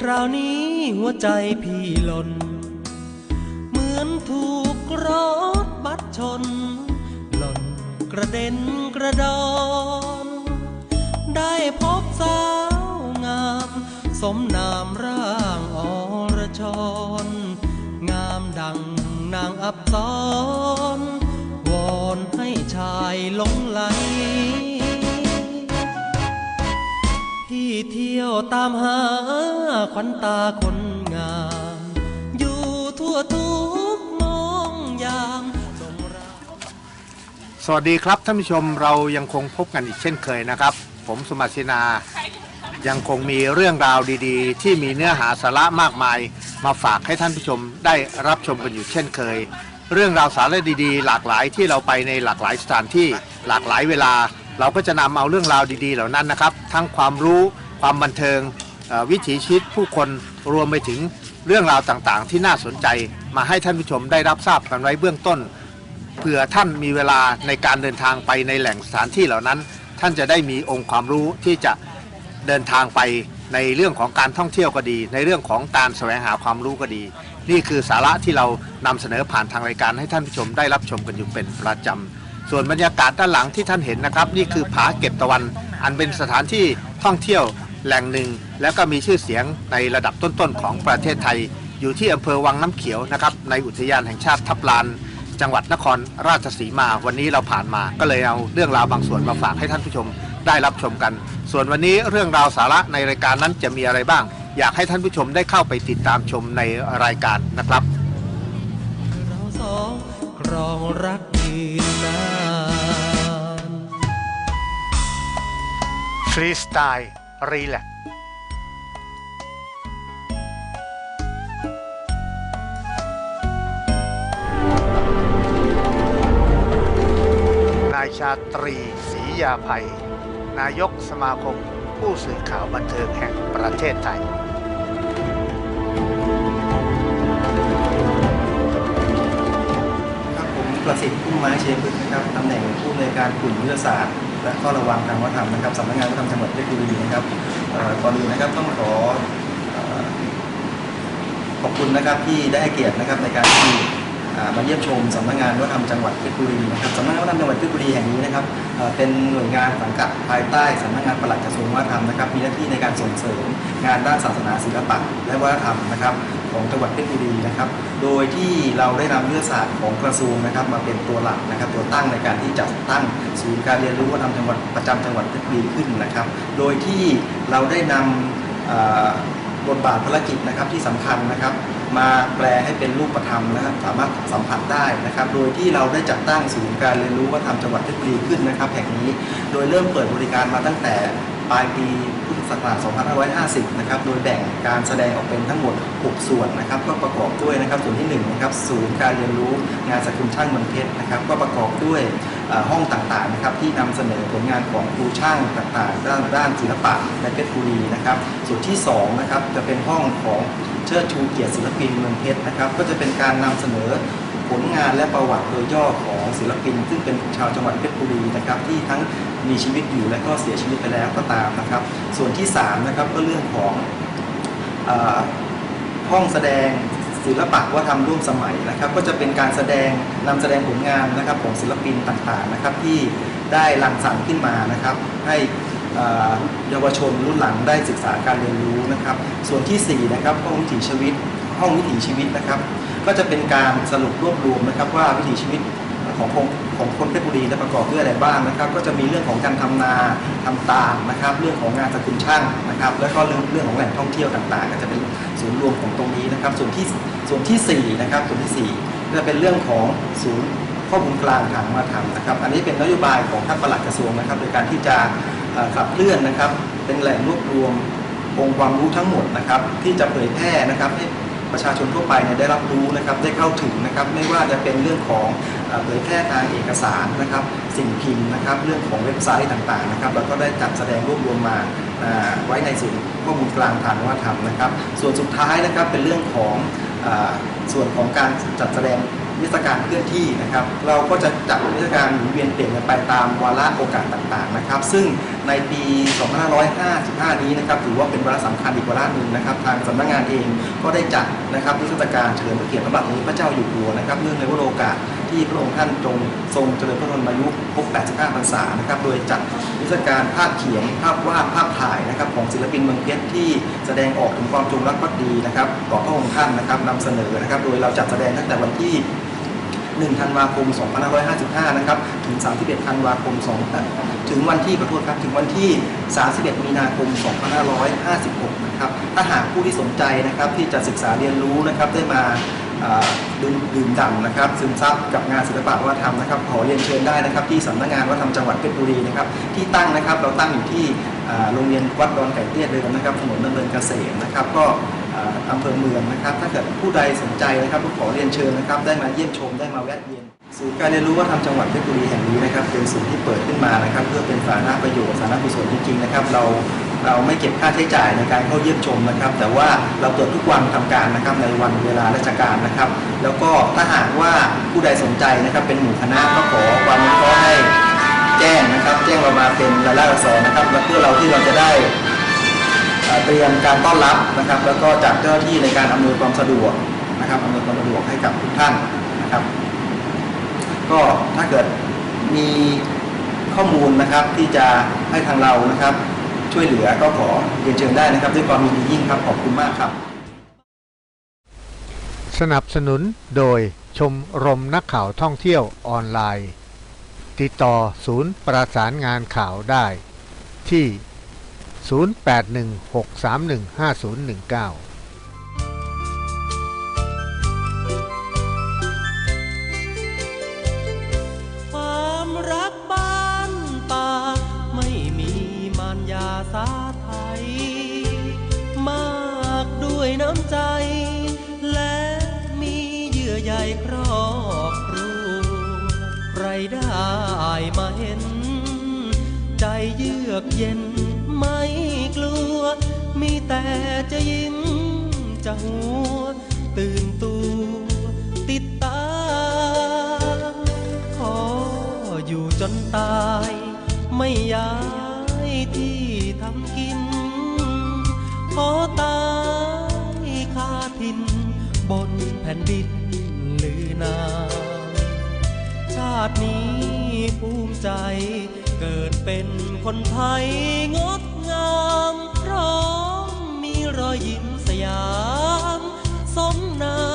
คราวนี้หัวใจพี่หล่น เหมือนถูกรถบัดชน หล่นกระเด็นกระดอน ได้พบสาวงาม สมนามร่างอรชรงามดังนางอับสรวอนให้ชายหลงไหล เที่ยวตามหาขวัญตาคนงาม อยู่ทั่วทุกมองยามทรงรักสวัสดีครับท่านผู้ชมเรายังคงพบกันอีกเช่นเคยนะครับ ผมสมัชินา ยังคงมีเรื่องราวดีๆ ที่มีเนื้อหาสาระมากมาย มาฝากให้ท่านผู้ชมได้รับชมกันอยู่เช่นเคย เรื่องราวสาระดีๆ หลากหลายที่เราไปในหลากหลายสถานที่หลากหลายเวลา เราก็จะนำเอาเรื่องราวดีๆ เหล่านั้นนะครับ ทั้งความรู้ ความบันเทิงวิถีชีวิตผู้คนรวมไปถึงเรื่องราวต่างๆ ที่น่าสนใจมาให้ท่านผู้ชมได้รับทราบกันไว้เบื้องต้นเผื่อท่านมีเวลาในการเดินทางไปในแหล่งสถานที่เหล่านั้น ท่านจะได้มีองค์ความรู้ที่จะเดินทางไปในเรื่องของการท่องเที่ยวก็ดี ในเรื่องของการแสวงหาความรู้ก็ดี นี่คือสาระที่เรานำเสนอผ่านทางรายการให้ท่านผู้ชมได้รับชมกันอยู่เป็นประจำส่วนบรรยากาศด้านหลังที่ท่านเห็นนะครับ นี่คือผาเก็บตะวัน อันเป็นสถานที่ท่องเที่ยว แหล่งหนึ่ง แล้วก็มีชื่อเสียงในระดับต้นๆของประเทศไทย อยู่ที่อำเภอวังน้ำเขียวนะครับในอุทยานแห่งชาติทับลาน จังหวัดนครราชสีมา วันนี้เราผ่านมาก็เลยเอาเรื่องราวบางส่วนมาฝากให้ท่านผู้ชมได้รับชมกัน ส่วนวันนี้เรื่องราวสาระในรายการนั้นจะมีอะไรบ้าง อยากให้ท่านผู้ชมได้เข้าไปติดตามชมในรายการนะครับเราสองครองรักยืนนานฟรีสไตล์ รีแลกนายชาตรีศรียาภัย นายกสมาคมผู้สื่อข่าวบันเทิงแห่งประเทศไทยครับผมประสิทธิ์พุ่มไม้เชยพฤกษ์นะครับตำแหน่งผู้อำนวยการกลุ่มยุทธศาสตร์ และข้อระวังทางวัฒนธรรมนะครับสำนักงานวัฒนธรรมจังหวัดเพชรบุรีนะครับก่อนอื่นนะครับต้องขอขอบคุณนะครับที่ได้ให้เกียรตินะครับในการที่ มาเยี่ยมชมสำนักงานวัฒนธรรมจังหวัดเพชรบุรีนะครับสำนักงานวัฒนธรรมจังหวัดเพชรบุรีแห่งนี้นะครับเป็นหน่วยงานสังกัดภายใต้สำนักงานปลัดกระทรวงวัฒนธรรมนะครับมีหน้าที่ในการส่งเสริมงานด้านศาสนาศิลปะและวัฒนธรรมนะครับของจังหวัดเพชรบุรีนะครับ โดยที่เราได้นำยุทธศาสตร์ของกระทรวงนะครับ มาเป็นตัวหลักนะครับ ตัวตั้งในการที่จัดตั้งศูนย์การเรียนรู้วัฒนธรรมจังหวัดประจำจังหวัดเพชรบุรีขึ้นนะครับ โดยที่เราได้นำบทบาทภารกิจนะครับที่สำคัญนะครับ มาแปลให้เป็นรูปธรรมนะครับสามารถสัมผัสได้นะครับ โดยที่เราได้จัดตั้งศูนย์การเรียนรู้วัฒนธรรมจังหวัดเพชรบุรีขึ้นนะครับแห่งนี้ โดยเริ่มเปิดบริการมาตั้งแต่ปลายปีพุทธศักราช 2550 นะครับ โดยแบ่งการแสดงออกเป็นทั้งหมด 6 ส่วนนะครับ ก็ประกอบด้วยนะครับ ส่วนที่1นะครับ ศูนย์การเรียนรู้งานสกุลช่างเมืองเพชรนะครับ ก็ประกอบด้วยห้องต่างๆนะครับที่นำเสนอผลงานของครูช่างต่างๆ ด้านด้านศิลปะในเพชรบุรีนะครับ ส่วนที่2นะครับจะเป็นห้องของเชิดชูเกียรติศิลปินเมืองเพชรนะครับ ก็จะเป็นการนำเสนอ ผลงานและประวัติโดยย่อของศิลปิน ซึ่งเป็นชาวจังหวัดเพชรบุรีนะครับที่ทั้งมีชีวิตอยู่และก็เสียชีวิตไปแล้วก็ตามนะครับ ส่วนที่3นะครับก็เรื่องของห้องแสดงศิลปะวัฒนธรรมร่วมสมัยนะครับ ก็จะเป็นการแสดงนำแสดงผลงานนะครับของศิลปินต่างๆนะครับ ที่ได้รังสรรค์ขึ้นมานะครับ ให้เยาวชนรุ่นหลังได้ศึกษาการเรียนรู้นะครับ ส่วนทีสี่4นะครับห้องวิถีชีวิต ห้องวิถีชีวิตนะครับ ก็จะเป็นการสรุปรวบรวมนะครับว่าวิถีชีวิตของคนของคนเพชรบุรีและประกอบด้วยอะไรบ้างนะครับ ก็จะมีเรื่องของการทำนาทำตาลนะครับ เรื่องของงานสกุลช่างนะครับ แล้วก็เรื่องเรื่องของแหล่งท่องเที่ยวต่างๆ ก็จะเป็นศูนย์รวมของตรงนี้นะครับ ส่วนที่ส่วนที่สี่นะครับส่วนที่สี่จะเป็นเรื่องของศูนย์ข้อมูลกลางทางวัฒนธรรมนะครับ อันนี้เป็นนโยบายของท่านปลัดกระทรวงนะครับ โดยการที่จะขับเคลื่อนนะครับ เป็นแหล่งรวบรวมองค์ความรู้ทั้งหมดนะครับ ที่จะเผยแพร่นะครับให้ ประชาชนทั่วไปเนี่ยได้รับรู้นะครับได้เข้าถึงนะครับไม่ว่าจะเป็นเรื่องของเผยแพร่ทางเอกสารนะครับสิ่งพิมพ์นะครับเรื่องของเว็บไซต์ต่างๆนะครับเราก็ได้จัดแสดงรวบรวมมาไว้ในศูนย์ข้อมูลกลางทางวัฒนธรรมนะครับ ส่วนสุดท้ายนะครับเป็นเรื่องของส่วนของการจัดแสดง นิทรรศการเคลื่อนที่นะครับ เราก็จะจัดนิทรรศการหมุนเวียนเปลี่ยนไปตามวาระโอกาสต่างๆนะครับ ซึ่งในปี 2555 นี้นะครับถือว่าเป็นวาระสำคัญอีกวาระหนึ่งนะครับ ทางสำนักงานเองก็ได้จัดนะครับนิทรรศการเฉลิมพระเกียรติพระบาทสมเด็จพระเจ้าอยู่หัวนะครับเนื่องในวาระโอกาสที่พระองค์ท่านทรงทรงเจริญพระชนมายุครบ 85 พรรษานะครับ โดยจัดนิทรรศการภาพเขียน ภาพวาด ภาพถ่ายนะครับของศิลปินเมืองเพชรที่แสดงออกถึงความจงรักภักดีนะครับต่อพระองค์ท่านนะครับนำเสนอนะครับ โดยเราจัดแสดงตั้งแต่วันที่ 1ธันวาคม 2555 นะครับ ถึง 31 ธันวาคม 2 ถึงวันที่ขอโทษครับ ถึงวันที่ 31 มีนาคม 2556 นะครับ ถ้าหากผู้ที่สนใจนะครับที่จะศึกษาเรียนรู้นะครับได้มาดื่มดื่มด่ำนะครับซึมซับกับงานศิลปะวัฒนธรรมนะครับ ขอเรียนเชิญได้นะครับ ที่สำนักงานวัฒนธรรมจังหวัดเพชรบุรีนะครับ ที่ตั้งนะครับเราตั้งอยู่ที่โรงเรียนวัดดอนไก่เตี้ยเดิมนะครับถนนดำเนินเกษมนะครับ ก็ อำเภอเมืองนะครับ ถ้าเกิดผู้ใดสนใจนะครับก็ขอเรียนเชิญนะครับ ได้มาเยี่ยมชมได้มาแวะเวียนศูนย์การเรียนรู้วัฒนธรรมจังหวัดเพชรบุรีแห่งนี้นะครับเป็นศูนย์ที่เปิดขึ้นมานะครับ เพื่อเป็นสาธารณประโยชน์สาธารณกุศลจริงๆนะครับเราเราไม่เก็บค่าใช้จ่ายในการเข้าเยี่ยมชมนะครับ แต่ว่าเราเปิดทุกวันทำการนะครับในวันเวลาราชการนะครับ แล้วก็ถ้าหากว่าผู้ใดสนใจนะครับเป็นหมู่คณะก็ขอความอนุเคราะห์ให้แจ้งนะครับ แจ้งเรามาเป็นรายลักษณ์อักษรนะครับ และเพื่อเราที่เราจะได้ เตรียมการต้อนรับนะครับ แล้วก็จัดเจ้าหน้าที่ในการอำนวยความสะดวกนะครับอำนวยความสะดวกให้กับทุกท่านนะครับ ก็ถ้าเกิดมีข้อมูลนะครับที่จะให้ทางเรานะครับ ช่วยเหลือก็ขอเรียนเชิญได้นะครับ ด้วยความยินดียิ่งครับขอบคุณมากครับ สนับสนุนโดยชมรมนักข่าวท่องเที่ยวออนไลน์ ติดต่อศูนย์ประสานงานข่าวได้ที่ 0816315019ความรักบ้านป่าไม่มีมารยาสาไทย มากด้วยน้ำใจ และมีเยื่อใยครอบครัวใครได้มาเห็น ใจเยือกเย็น ไม่กลัว มีแต่จะยิ้มจะหัว ตื่นตัว ติดตา ขออยู่จนตาย ไม่ย้ายที่ทำกิน ขอตายคาทิน บนแผ่นดินลือนา ชาตินี้ภูมิใจเกิดเป็นคนไทยงดามพร้อมมีรอยยิ้มสยาม สมนา